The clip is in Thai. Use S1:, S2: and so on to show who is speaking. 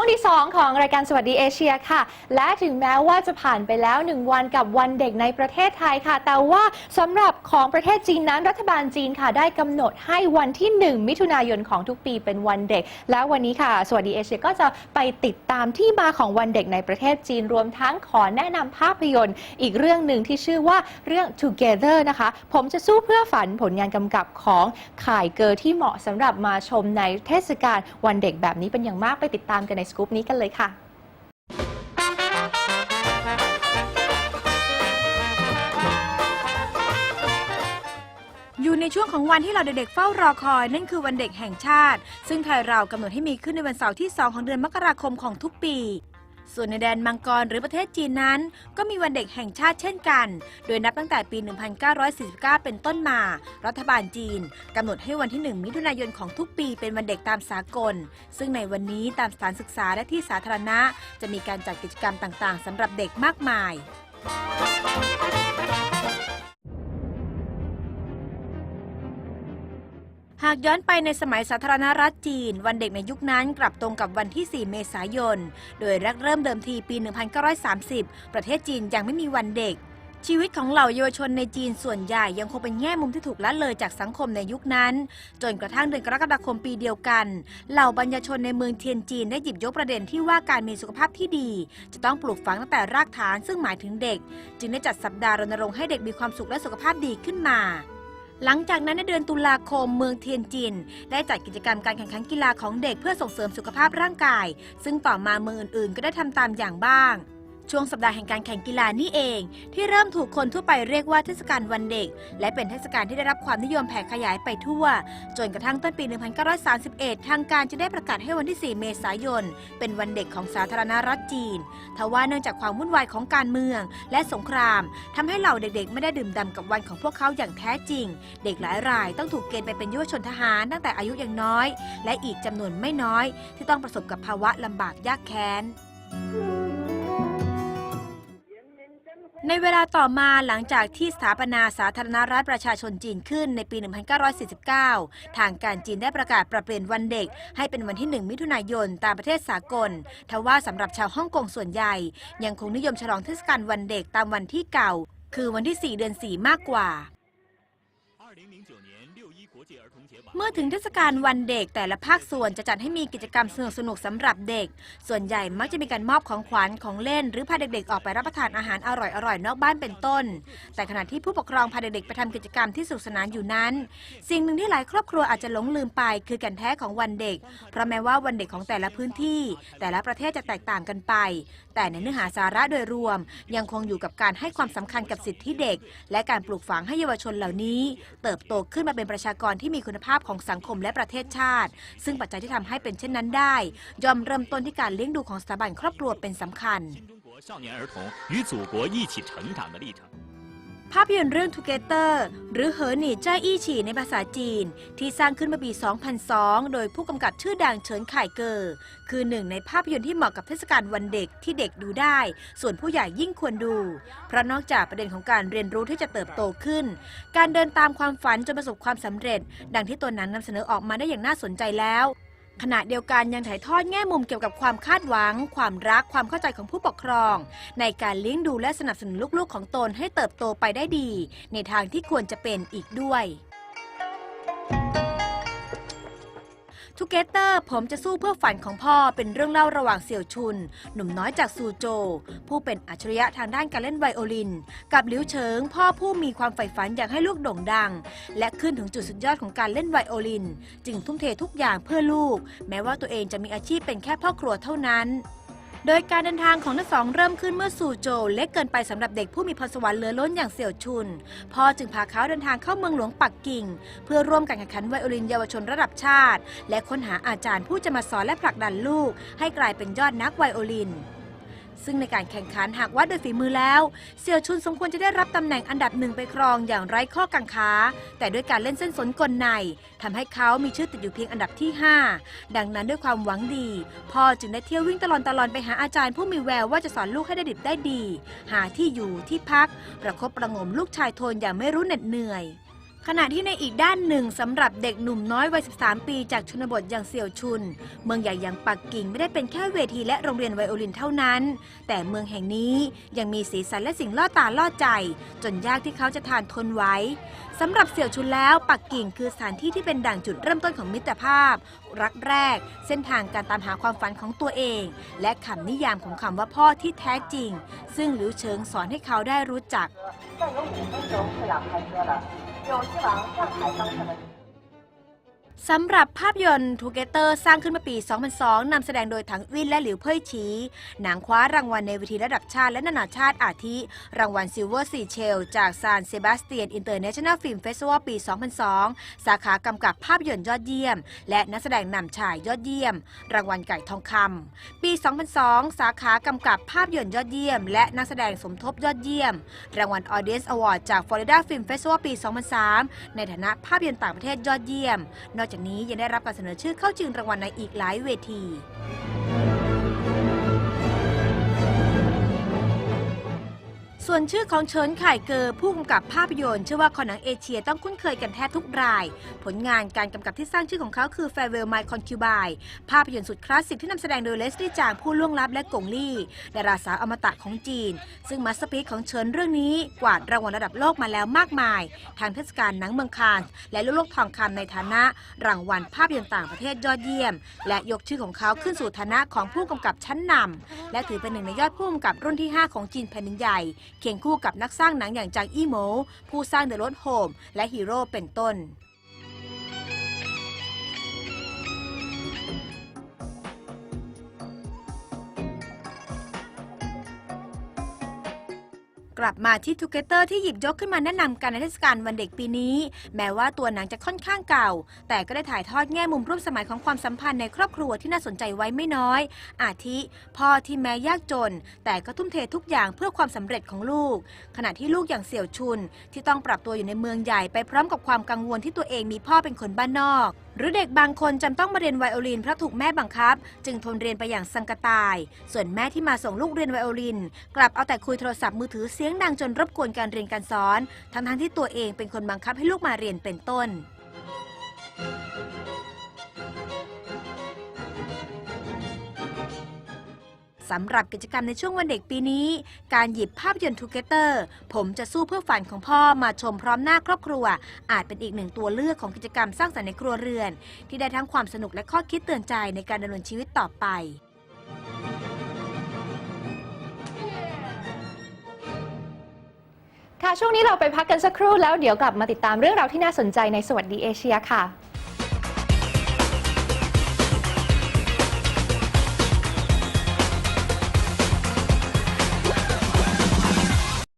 S1: ช่วงที่ 2 ของรายการสวัสดีเอเชียค่ะ และถึงแม้ว่าจะผ่านไปแล้ว 1 วันกับวันเด็กในประเทศไทยค่ะ แต่ว่าสำหรับของประเทศจีนนั้นรัฐบาลจีนค่ะได้กำหนดให้วันที่ 1 มิถุนายนของทุกปีเป็นวันเด็ก และวันนี้ค่ะ สวัสดีเอเชียก็จะไปติดตามที่มาของวันเด็กในประเทศจีนรวมทั้งขอแนะนำภาพยนตร์ อีกเรื่องหนึ่งที่ชื่อว่าเรื่อง Together นะคะ ผมจะสู้เพื่อฝันผลงานกำกับของข่ายเกอที่เหมาะสำหรับมาชมในเทศกาลวันเด็กแบบนี้เป็นอย่างมากไปติดตามกันในสกู๊ปนี้กันเลยค่ะ
S2: อยู่ในช่วงของวันที่เราเด็กๆเฝ้ารอคอยนั่นคือวันเด็กแห่งชาติ ซึ่งไทยเรากำหนดให้มีขึ้นในวันเสาร์ที่ 2 ของเดือนมกราคมของทุกปี ส่วนในแดนมังกรหรือประเทศจีนนั้น ก็มีวันเด็กแห่งชาติเช่นกัน โดยนับตั้งแต่ปี 1949 เป็นต้นมา รัฐบาลจีนกำหนดให้วันที่ 1 มิถุนายนของทุกปีเป็นวันเด็กตามสากล ซึ่งในวันนี้ตามสถานศึกษาและที่สาธารณะ จะมีการจัดกิจกรรมต่างๆสำหรับเด็กมากมาย หากย้อนไปในสมัยสาธารณรัฐจีน วันเด็กในยุคนั้นกลับตรงกับวันที่ 4 เมษายน โดยแรกเริ่มเดิมทีปี 1930 ประเทศจีนยังไม่มีวันเด็ก ชีวิตของเหล่าเยาวชนในจีนส่วนใหญ่ยังคงเป็นแง่มุมที่ถูกละเลยจากสังคมในยุคนั้น จนกระทั่งเดือนกรกฎาคมปีเดียวกัน เหล่าบรรยชนในเมืองเทียนจีนได้หยิบยกประเด็นที่ว่าการมีสุขภาพที่ดี จะต้องปลูกฝังตั้งแต่รากฐานซึ่งหมายถึงเด็ก จึงได้จัดสัปดาห์รณรงค์ให้เด็กมีความสุขและสุขภาพดีขึ้นมา หลังจากนั้นในเดือนตุลาคมเมืองเทียนจิน ได้จัดกิจกรรมการแข่งขันกีฬาของเด็กเพื่อส่งเสริมสุขภาพร่างกาย ซึ่งต่อมาเมืองอื่นๆ ก็ได้ทำตามอย่างบ้าง ช่วงสัปดาห์แห่งการแข่งกีฬานี่เอง ที่เริ่มถูกคนทั่วไปเรียกว่าเทศกาลวันเด็ก และเป็นเทศกาลที่ได้รับความนิยมแผ่ขยายไปทั่ว จนกระทั่งต้นปี 1931 ทางการจะได้ประกาศให้วันที่ 4 เมษายน เป็นวันเด็กของสาธารณรัฐจีนทว่าเนื่องจากความวุ่นวายของการเมือง และสงครามทำให้เหล่าเด็กๆ ไม่ได้ดื่มด่ำกับวันของพวกเขาอย่างแท้จริง เด็กหลายรายต้องถูกเกณฑ์ไปเป็นยาวชนทหารตั้งแต่อายุยังน้อย และอีกจำนวนไม่น้อย ที่ต้องประสบกับภาวะลำบากยากแค้น ในเวลาต่อมาหลังจากที่สถาปนาสาธารณรัฐประชาชนจีนขึ้นในปี 1949 ทางการจีนได้ประกาศปรับเปลี่ยนวันเด็ก ให้เป็นวันที่ 1 มิถุนายนตามประเทศสากล ทว่าสำหรับชาวฮ่องกงส่วนใหญ่ ยังคงนิยมฉลองเทศกาลวันเด็กตามวันที่เก่า คือวันที่ 4 เดือน 4 มากกว่า เมื่อถึงเทศกาลวันเด็กแต่ละภาคส่วนจะจัดให้มีกิจกรรมสนุกๆสำหรับเด็ก ส่วนใหญ่มักจะมีการมอบของขวัญของเล่น หรือพาเด็กๆออกไปรับประทานอาหารอร่อยๆนอกบ้านเป็นต้น แต่ขณะที่ผู้ปกครองพาเด็กๆไปทำกิจกรรมที่สนุกสนานอยู่นั้น สิ่งหนึ่งที่หลายครอบครัวอาจจะหลงลืมไป คือแกันแท้ของวันเด็ก เพราะแม้ว่าวันเด็กของแต่ละพื้นที่ แต่ละประเทศจะแตกต่างกันไป แต่ในเนื้อหาสาระโดยรวม ยังคงอยู่กับการให้ความสำคัญกับสิทธิเด็ก และการปลูกฝังให้เยาวชนเหล่านี้ เติบโตขึ้นมาเป็นประชากรที่มีคุณภาพของสังคมและประเทศชาติ ซึ่งปัจจัยที่ทำให้เป็นเช่นนั้นได้ ยอมเริ่มต้นที่การเลี้ยงดูของสถาบันครอบครัวเป็นสำคัญ ภาพยนตร์เรื่อง Together หรือเหอหนีเจ้าอี้ฉี่ในภาษาจีน ที่สร้างขึ้นมื่อปี 2002 โดยผู้กำกับชื่อดังเฉินไข่เกอคือหนึ่งในภาพยนตร์ที่เหมาะกับเทศกาลวันเด็กที่เด็กดูได้ ส่วนผู้ใหญ่ยิ่งควรดู เพราะนอกจากประเด็นของการเรียนรู้ที่จะเติบโตขึ้น การเดินตามความฝันจนประสบความสำเร็จ ดังที่ตัวหนั้นนำเสนอออกมาได้อย่างน่าสนใจแล้ว ขณะเดียวกันยังถ่ายทอดแง่มุมเกี่ยวกับความคาดหวัง ความรักความเข้าใจของผู้ปกครอง ในการเลี้ยงดูและสนับสนุนลูกๆ ของตนให้เติบโตไปได้ดี ในทางที่ควรจะเป็นอีกด้วย ทูเกเตอร์ผมจะสู้เพื่อฝันของพ่อเป็นเรื่องเล่าระหว่างเสี่ยวชุน หนุ่มน้อยจากซูโจ ผู้เป็นอัจฉริยะทางด้านการเล่นไวโอลิน กับหลิวเฉิง พ่อผู้มีความใฝ่ฝันอยากให้ลูกโด่งดัง และขึ้นถึงจุดสุดยอดของการเล่นไวโอลิน จึงทุ่มเททุกอย่างเพื่อลูก แม้ว่าตัวเองจะมีอาชีพเป็นแค่พ่อครัวเท่านั้น โดยการเดินทางของทั้งสองเริ่มขึ้นเมื่อสู่โจวเล็กเกินไปสำหรับเด็กผู้มีพรสวรรค์เหลือล้นอย่างเสี่ยวชุน พ่อจึงพาเขาเดินทางเข้าเมืองหลวงปักกิ่ง เพื่อร่วมกันแข่งขันไวโอลินเยาวชนระดับชาติ และค้นหาอาจารย์ผู้จะมาสอนและผลักดันลูก ให้กลายเป็นยอดนักไวโอลิน ซึ่งในการแข่งขันหากวัดโดยฝีมือแล้ว เสี่ยวชุนสมควรจะได้รับตำแหน่งอันดับหนึ่งไปครองอย่างไร้ข้อกังขา แต่ด้วยการเล่นเส้นสนกลในทำให้เขามีชื่อติดอยู่เพียงอันดับที่ 5 ดังนั้นด้วยความหวังดี พ่อจึงได้เที่ยววิ่งตลอดตลอดไปหาอาจารย์ผู้มีแววว่าจะสอนลูกให้ได้ดิบได้ดี หาที่อยู่ที่พัก ประคบประงมลูกชายโทนอย่างไม่รู้เหน็ดเหนื่อย ขณะที่ในอีกด้านหนึ่งสำหรับเด็กหนุ่มน้อยวัย 13 ปีจากชนบทอย่างเสี่ยวชุน เมืองใหญ่อย่างปักกิ่งไม่ได้เป็นแค่เวทีและโรงเรียนไวโอลินเท่านั้น แต่เมืองแห่งนี้ยังมีสีสันและสิ่งล่อตาล่อใจ จนยากที่เขาจะทานทนไว้สำหรับเสี่ยวชุนแล้วปักกิ่งคือสถานที่ที่เป็นด่างจุดเริ่มต้นของมิตรภาพ รักแรก เส้นทางการตามหาความฝันของตัวเอง และคำนิยามของคำว่าพ่อที่แท้จริง ซึ่งหลิวเฉิงสอนให้เขาได้รู้จัก
S3: 有去往上海方向的
S2: สำหรับภาพยนตร์ Together สร้างขึ้นมาปี 2002 นำแสดงโดยถังวินและหลิวเพ่ยฉีหนังคว้ารางวัลในเวทีระดับชาติและนานาชาติอาทิ รางวัลซิลเวอร์ซีเชลจากซานเซบาสเตียนอินเตอร์เนชั่นแนลฟิล์มเฟสติวัลปี 2002 สาขากำกับภาพยนตร์ยอดเยี่ยม และนักแสดงนำชายยอดเยี่ยม รางวัลไก่ทองคำปี 2002 สาขากำกับภาพยนตร์ยอดเยี่ยม และนักแสดงสมทบยอดเยี่ยม รางวัล Audience Award จาก Florida Film Festival ปี 2003 ในฐานะภาพยนตร์ต่างประเทศยอดเยี่ยมนอกจากนี้ยังได้รับการเสนอชื่อเข้าชิงรางวัลในอีกหลายเวที ส่วนชื่อของเฉินไข่เกอผู้กำกับภาพยนตร์เชื่อว่าคนหนังเอเชียต้องคุ้นเคยกันแทบทุกราย ผลงานการกำกับที่สร้างชื่อของเขาคือ Farewell My Concubine ภาพยนตร์สุดคลาสสิกที่นำแสดงโดยเลสลี่จางผู้ล่วงลับและกงลี่ดาราสาวอมตะของจีน ซึ่งมาสเตอร์พีซของเฉินเรื่องนี้กวาดรางวัลระดับโลกมาแล้วมากมาย ทางเทศกาลหนังเมืองคานส์และลูกโลกทองคำในฐานะ รางวัลภาพยนตร์ต่างประเทศยอดเยี่ยม และยกชื่อของเขาขึ้นสู่ฐานะของผู้กำกับชั้นนำและถือเป็นหนึ่งในยอดผู้กำกับรุ่นที่ 5 ของจีนแผ่นดินใหญ่เคียงคู่กับนักสร้างหนังอย่างจางอี้โมผู้สร้างเดอะ o ดโฮมและฮีโร่เป็นต้น กลับมาที่ทูเกเตอร์ที่หยิบยกขึ้นมาแนะนำกันในเทศกาลวันเด็กปีนี้ แม้ว่าตัวหนังจะค่อนข้างเก่า แต่ก็ได้ถ่ายทอดแง่มุมร่วมสมัยของความสัมพันธ์ในครอบครัวที่น่าสนใจไว้ไม่น้อย อาทิ พ่อที่แม้ยากจน แต่ก็ทุ่มเททุกอย่างเพื่อความสำเร็จของลูก ขณะที่ลูกอย่างเสี่ยวชุน ที่ต้องปรับตัวอยู่ในเมืองใหญ่ไปพร้อมกับความกังวลที่ตัวเองมีพ่อเป็นคนบ้านนอก หรือเด็กบางคนจำต้องมาเรียนไวโอลินเพราะถูกแม่บังคับ จึงทนเรียนไปอย่างสังกตาย ส่วนแม่ที่มาส่งลูกเรียนไวโอลิน กลับเอาแต่คุยโทรศัพท์มือถือเสียงดังจนรบกวนการเรียนการสอน ทั้งๆที่ตัวเองเป็นคนบังคับให้ลูกมาเรียนเป็นต้น สำหรับกิจกรรมในช่วงวันเด็กปีนี้ การหยิบภาพยนตร์ Together ผมจะสู้เพื่อฝันของพ่อมาชมพร้อมหน้าครอบครัว อาจเป็นอีกหนึ่งตัวเลือกของกิจกรรมสร้างสรรค์ในครัวเรือน ที่ได้ทั้งความสนุกและข้อคิดเตือนใจในการดำเนินชีวิตต่อไป
S1: ค่ะช่วงนี้เราไปพักกันสักครู่แล้วเดี๋ยวกลับมาติดตามเรื่องราวที่น่าสนใจในสวัสดีเอเชียค่ะ